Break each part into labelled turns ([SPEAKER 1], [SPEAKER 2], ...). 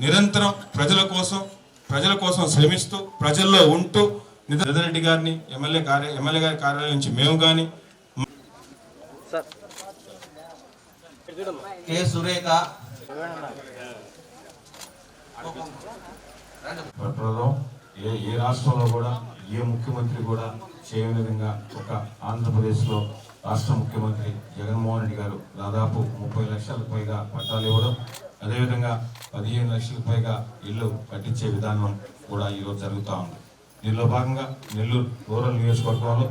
[SPEAKER 1] నిరంతరం ప్రజల కోసం ప్రజల కోసం శ్రమిస్తూ ప్రజల్లో ఉంటూ రెడ్డి గారిని ఎమ్మెల్యే కార్య ఎమ్మెల్యే గారి కార్యాలయం నుంచి మేము కానీ
[SPEAKER 2] కె సురేఖ.
[SPEAKER 1] ప్రప్రదం ఏ ఏ రాష్ట్రంలో కూడా ఏ ముఖ్యమంత్రి కూడా చేయని విధంగా ఒక ఆంధ్రప్రదేశ్లో రాష్ట్ర ముఖ్యమంత్రి జగన్మోహన్ రెడ్డి గారు దాదాపు ముప్పై లక్షలకు పైగా పట్టాలు ఇవ్వడం అదేవిధంగా పదిహేను లక్షలకు పైగా ఇల్లు కట్టించే విధానం కూడా ఈరోజు జరుగుతూ ఉంది. దీనిలో భాగంగా నెల్లూరు రూరల్ నియోజకవర్గంలో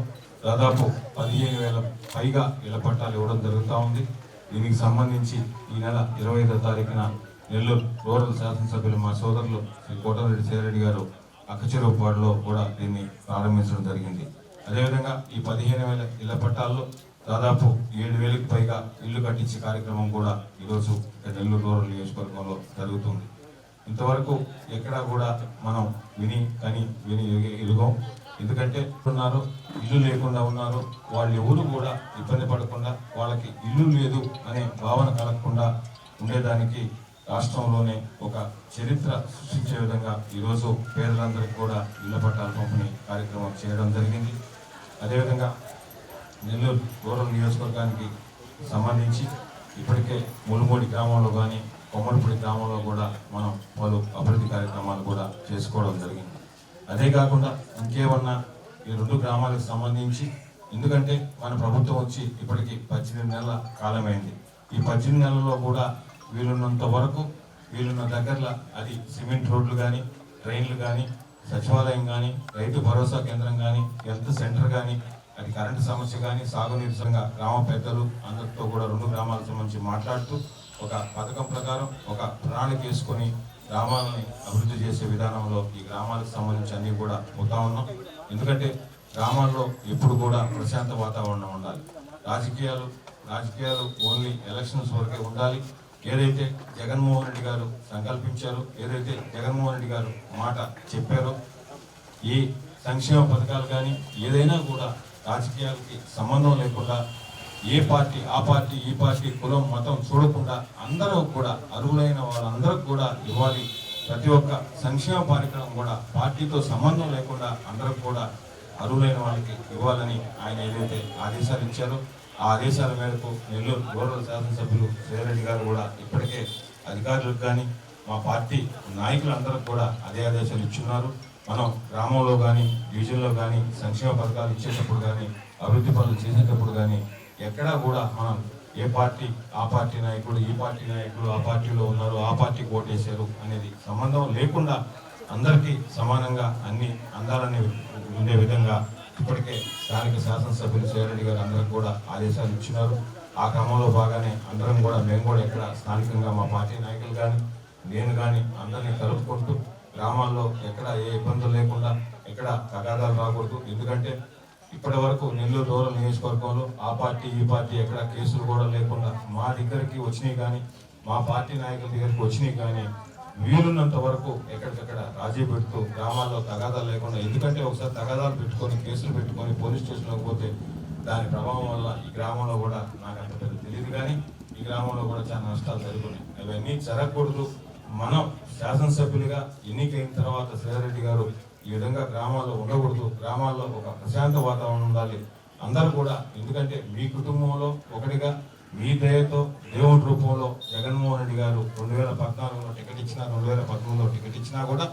[SPEAKER 1] దాదాపు పదిహేను వేల పైగా ఇళ్ళ పట్టాలు ఇవ్వడం జరుగుతూ ఉంది. దీనికి సంబంధించి ఈ నెల ఇరవై ఐదో తారీఖున నెల్లూరు రూరల్ శాసనసభ్యులు మా సోదరులు శ్రీ కోటరెడ్డి సేరెడ్డి గారు అక్కచెరువుపాడులో కూడా దీన్ని ప్రారంభించడం జరిగింది. అదేవిధంగా ఈ పదిహేను వేల ఇళ్ళ పట్టాల్లో దాదాపు ఏడు వేలకు పైగా ఇల్లు కట్టించే కార్యక్రమం కూడా ఈరోజు నెల్లూరు రూరల్ నియోజకవర్గంలో జరుగుతుంది. ఇంతవరకు ఎక్కడా కూడా మనం విని కని విని ఎరుగ- ఎరుగం. ఎందుకంటే ఉన్నారు ఇల్లు లేకుండా ఉన్నారు. వాళ్ళు ఎవరు కూడా ఇబ్బంది పడకుండా వాళ్ళకి ఇల్లు లేదు అనే భావన కలగకుండా ఉండేదానికి రాష్ట్రంలోనే ఒక చరిత్ర సృష్టించే విధంగా ఈరోజు పేదలందరికీ కూడా ఇళ్ళ పట్టాల పంపిణీ కార్యక్రమం చేయడం జరిగింది. అదేవిధంగా నెల్లూరు రూరల్ నియోజకవర్గానికి సంబంధించి ఇప్పటికే ములుమూడి గ్రామంలో కానీ కొమ్మడిపూడి గ్రామంలో కూడా మనం పలు అభివృద్ధి కార్యక్రమాలు కూడా చేసుకోవడం జరిగింది. అదే కాకుండా ఇంకేమన్నా ఈ రెండు గ్రామాలకు సంబంధించి ఎందుకంటే మన ప్రభుత్వం వచ్చి ఇప్పటికి పద్దెనిమిది నెలల కాలమైంది. ఈ పద్దెనిమిది నెలల్లో కూడా వీలున్నంత వరకు వీలున్న దగ్గరలో అది సిమెంట్ రోడ్లు కానీ ట్రైన్లు కానీ సచివాలయం కానీ రైతు భరోసా కేంద్రం కానీ హెల్త్ సెంటర్ కానీ అది కరెంటు సమస్య కానీ సాగునీరు సంఘ గ్రామ పెద్దలు అందరితో కూడా రెండు గ్రామాల సంబంధించి మాట్లాడుతూ ఒక పథకం ప్రకారం ఒక ప్రణాళిక వేసుకొని గ్రామాలని అభివృద్ధి చేసే విధానంలో ఈ గ్రామాలకు సంబంధించి అన్ని కూడా పోతా ఉన్నాం. ఎందుకంటే గ్రామాల్లో ఎప్పుడు కూడా ప్రశాంత వాతావరణం ఉండాలి. రాజకీయాలు రాజకీయాలు ఓన్లీ ఎలక్షన్స్ వరకే ఉండాలి. ఏదైతే జగన్మోహన్ రెడ్డి గారు సంకల్పించారో ఏదైతే జగన్మోహన్ రెడ్డి గారు మాట చెప్పారో ఈ సంక్షేమ పథకాలు కానీ ఏదైనా కూడా రాజకీయాలకి సంబంధం లేకుండా ఏ పార్టీ ఆ పార్టీ ఈ పార్టీ కులం మతం చూడకుండా అందరూ కూడా అర్హులైన వాళ్ళందరూ కూడా ఇవ్వాలి. ప్రతి ఒక్క సంక్షేమ కార్యక్రమం కూడా పార్టీతో సంబంధం లేకుండా అందరూ కూడా అర్హులైన వాళ్ళకి ఇవ్వాలని ఆయన ఏదైతే ఆదేశాలు ఇచ్చారో ఆదేశాల మేరకు నెల్లూరు గౌరవ శాసనసభ్యులు శ్రీరెడ్డి గారు కూడా ఇప్పటికే అధికారులకు కానీ మా పార్టీ నాయకులందరూ కూడా అదే ఆదేశాలు ఇచ్చున్నారు. మనం గ్రామంలో కానీ డివిజన్లో కానీ సంక్షేమ పథకాలు ఇచ్చేటప్పుడు కానీ అభివృద్ధి పనులు చేసేటప్పుడు కానీ ఎక్కడా కూడా మనం ఏ పార్టీ ఆ పార్టీ నాయకుడు ఈ పార్టీ నాయకుడు ఆ పార్టీలో ఉన్నారు ఆ పార్టీకి ఓటేశారు అనేది సంబంధం లేకుండా అందరికీ సమానంగా అన్ని అందాలని ఉండే విధంగా ఇప్పటికే స్థానిక శాసనసభ్యులు శివరెడ్డి గారు అందరూ కూడా ఆదేశాలు ఇచ్చినారు. ఆ క్రమంలో బాగానే అందరం కూడా మేము కూడా ఇక్కడ స్థానికంగా మా పార్టీ నాయకులు కానీ నేను కానీ అందరినీ కలుపుకుంటూ గ్రామాల్లో ఎక్కడ ఏ ఇబ్బందులు లేకుండా ఎక్కడ తగాదాలు రాకూడదు. ఎందుకంటే ఇప్పటి వరకు నెల్లూరు రూరల్ నియోజకవర్గంలో ఆ పార్టీ ఈ పార్టీ ఎక్కడ కేసులు కూడా లేకుండా మా దగ్గరికి వచ్చినాయి కానీ మా పార్టీ నాయకుల దగ్గరికి వచ్చినాయి కానీ వీలున్నంత వరకు ఎక్కడికక్కడ రాజీ పెడుతూ గ్రామాల్లో తగాదాలు లేకుండా ఎందుకంటే ఒకసారి తగాదాలు పెట్టుకొని కేసులు పెట్టుకొని పోలీస్ స్టేషన్లోకి పోతే దాని ప్రభావం వల్ల ఈ గ్రామంలో కూడా నాకు అంత పెద్ద తెలియదు కానీ ఈ గ్రామంలో కూడా చాలా నష్టాలు జరుగుతున్నాయి. అవన్నీ జరగకూడదు. మనం శాసనసభ్యులుగా ఎన్నికైన తర్వాత శ్రీరెడ్డి గారు ఈ విధంగా గ్రామాల్లో ఉండకూడదు. గ్రామాల్లో ఒక ప్రశాంత వాతావరణం ఉండాలి. అందరూ కూడా ఎందుకంటే మీ కుటుంబంలో ఒకటిగా మీ దయతో దేవుడి రూపంలో జగన్మోహన్ రెడ్డి గారు రెండు వేల పద్నాలుగులో టికెట్ ఇచ్చినా రెండు వేల పదమూడులో టికెట్ ఇచ్చినా కూడా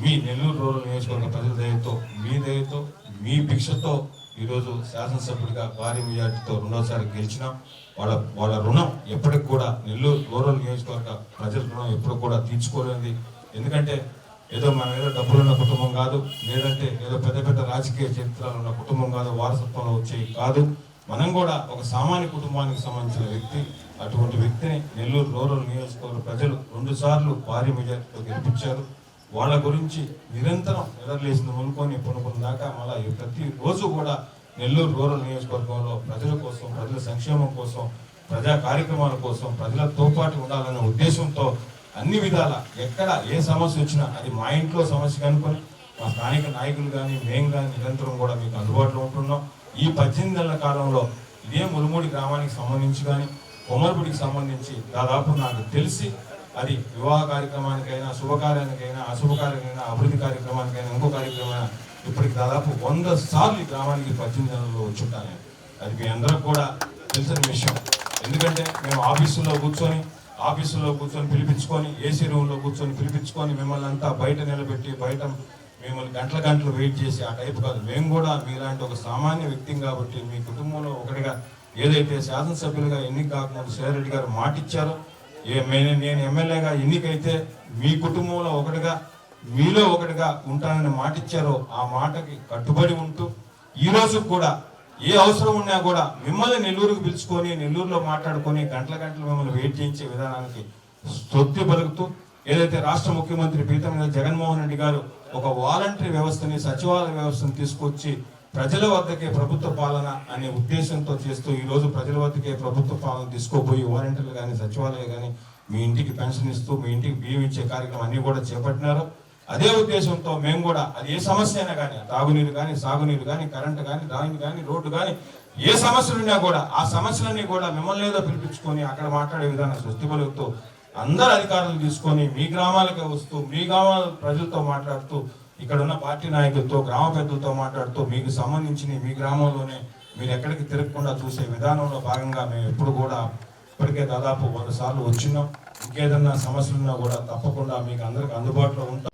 [SPEAKER 1] మీ నెల్లూరు రూరల్ నియోజకవర్గ ప్రజల దయతో మీ దయతో మీ భిక్షతో ఈరోజు శాసనసభ్యుడిగా భారీ మెజార్టీతో రెండోసారి గెలిచినాం. వాళ్ళ వాళ్ళ రుణం ఎప్పటికి కూడా నెల్లూరు రూరల్ నియోజకవర్గ ప్రజల రుణం ఎప్పుడు కూడా తీర్చుకోలేనిది. ఎందుకంటే ఏదో మన ఏదో డబ్బులున్న కుటుంబం కాదు లేదంటే ఏదో పెద్ద పెద్ద రాజకీయ చరిత్రలు ఉన్న కుటుంబం కాదు వారసత్వంలో వచ్చేవి కాదు. మనం కూడా ఒక సామాన్య కుటుంబానికి సంబంధించిన వ్యక్తి అటువంటి వ్యక్తిని నెల్లూరు రూరల్ నియోజకవర్గ ప్రజలు రెండు సార్లు భారీ మెజార్టీతో గెలిపించారు. వాళ్ళ గురించి నిరంతరం నిద్రలేసిన మొదలుకొని పొనుకున్న దాకా మళ్ళీ ప్రతి రోజు కూడా నెల్లూరు రూరల్ నియోజకవర్గంలో ప్రజల కోసం ప్రజల సంక్షేమం కోసం ప్రజా కార్యక్రమాల కోసం ప్రజలతో పాటు ఉండాలనే ఉద్దేశంతో అన్ని విధాల ఎక్కడ ఏ సమస్య వచ్చినా అది మా ఇంట్లో సమస్య కనుకొని మా స్థానిక నాయకులు కానీ మేము కానీ నిరంతరం కూడా మీకు అందుబాటులో ఉంటున్నాం. ఈ పద్దెనిమిది నెలల కాలంలో ఇదే మురుమూడి గ్రామానికి సంబంధించి కానీ కొమ్మరపుడికి సంబంధించి దాదాపు నాకు తెలిసి అది వివాహ కార్యక్రమానికైనా శుభకార్యానికైనా అశుభకార్యానికైనా అభివృద్ధి కార్యక్రమానికైనా ఇంకో కార్యక్రమం ఇప్పటికి దాదాపు వంద సార్లు ఈ గ్రామానికి పద్దెనిమిది నెలల్లో వచ్చుంటాను అది మీ అందరికి కూడా తెలిసిన విషయం. ఎందుకంటే మేము ఆఫీసులో కూర్చొని ఆఫీసులో కూర్చొని పిలిపించుకొని ఏసీ రూమ్లో కూర్చొని పిలిపించుకొని మిమ్మల్ని అంతా బయట నిలబెట్టి బయట మిమ్మల్ని గంటల గంటలు వెయిట్ చేసి ఆ టైప్ కాదు. మేము కూడా మీలాంటి ఒక సామాన్య వ్యక్తిని కాబట్టి మీ కుటుంబంలో ఒకటిగా ఏదైతే శాసనసభ్యులుగా ఎన్నిక కాకుండా సేరెడ్డి గారు మాటిచ్చారో ఏ మే- నేను ఎమ్మెల్యేగా ఎన్నికైతే మీ కుటుంబంలో ఒకటిగా మీలో ఒకటిగా ఉంటానని మాటిచ్చారో ఆ మాటకి కట్టుబడి ఉంటూ ఈరోజు కూడా ఏ అవసరం ఉన్నా కూడా మిమ్మల్ని నెల్లూరుకు పిలుచుకొని నెల్లూరులో మాట్లాడుకొని గంటల గంటలు మిమ్మల్ని వెయిట్ చేయించే విధానానికి స్తొత్తి పలుకుతూ ఏదైతే రాష్ట్ర ముఖ్యమంత్రి పీతం జగన్మోహన్ రెడ్డి గారు ఒక వాలంటరీ వ్యవస్థని సచివాలయ వ్యవస్థను తీసుకొచ్చి ప్రజల వద్దకే ప్రభుత్వ పాలన అనే ఉద్దేశంతో చేస్తూ ఈ రోజు ప్రజల వద్దకే ప్రభుత్వ పాలన తీసుకోబోయి వాలంటీర్లు కానీ సచివాలయం కానీ మీ ఇంటికి పెన్షన్ ఇస్తూ మీ ఇంటికి బియ్యం ఇచ్చే కార్యక్రమం అన్ని కూడా చేపట్టినారు. అదే ఉద్దేశంతో మేము కూడా అది ఏ సమస్య అయినా కానీ తాగునీరు కానీ సాగునీరు కానీ కరెంటు కానీ దాని కానీ రోడ్డు కానీ ఏ సమస్యలు ఉన్నా కూడా ఆ సమస్యలన్నీ కూడా మిమ్మల్ని ఏదో పిలిపించుకొని అక్కడ మాట్లాడే విధానం సృష్టి పలుకుతూ అందరు అధికారులు తీసుకొని మీ గ్రామాలకే వస్తూ మీ గ్రామాల ప్రజలతో మాట్లాడుతూ ఇక్కడ ఉన్న పార్టీ నాయకులతో గ్రామ పెద్దలతో మాట్లాడుతూ మీకు సంబంధించిన మీ గ్రామంలోనే మీరు ఎక్కడికి తిరగకుండా చూసే విధానంలో భాగంగా మేము ఎప్పుడు కూడా ఇప్పటికే దాదాపు వంద సార్లు వచ్చినాం. ఇంకేదన్నా సమస్యలు ఉన్నా కూడా తప్పకుండా మీకు అందరికి అందుబాటులో ఉంటాం.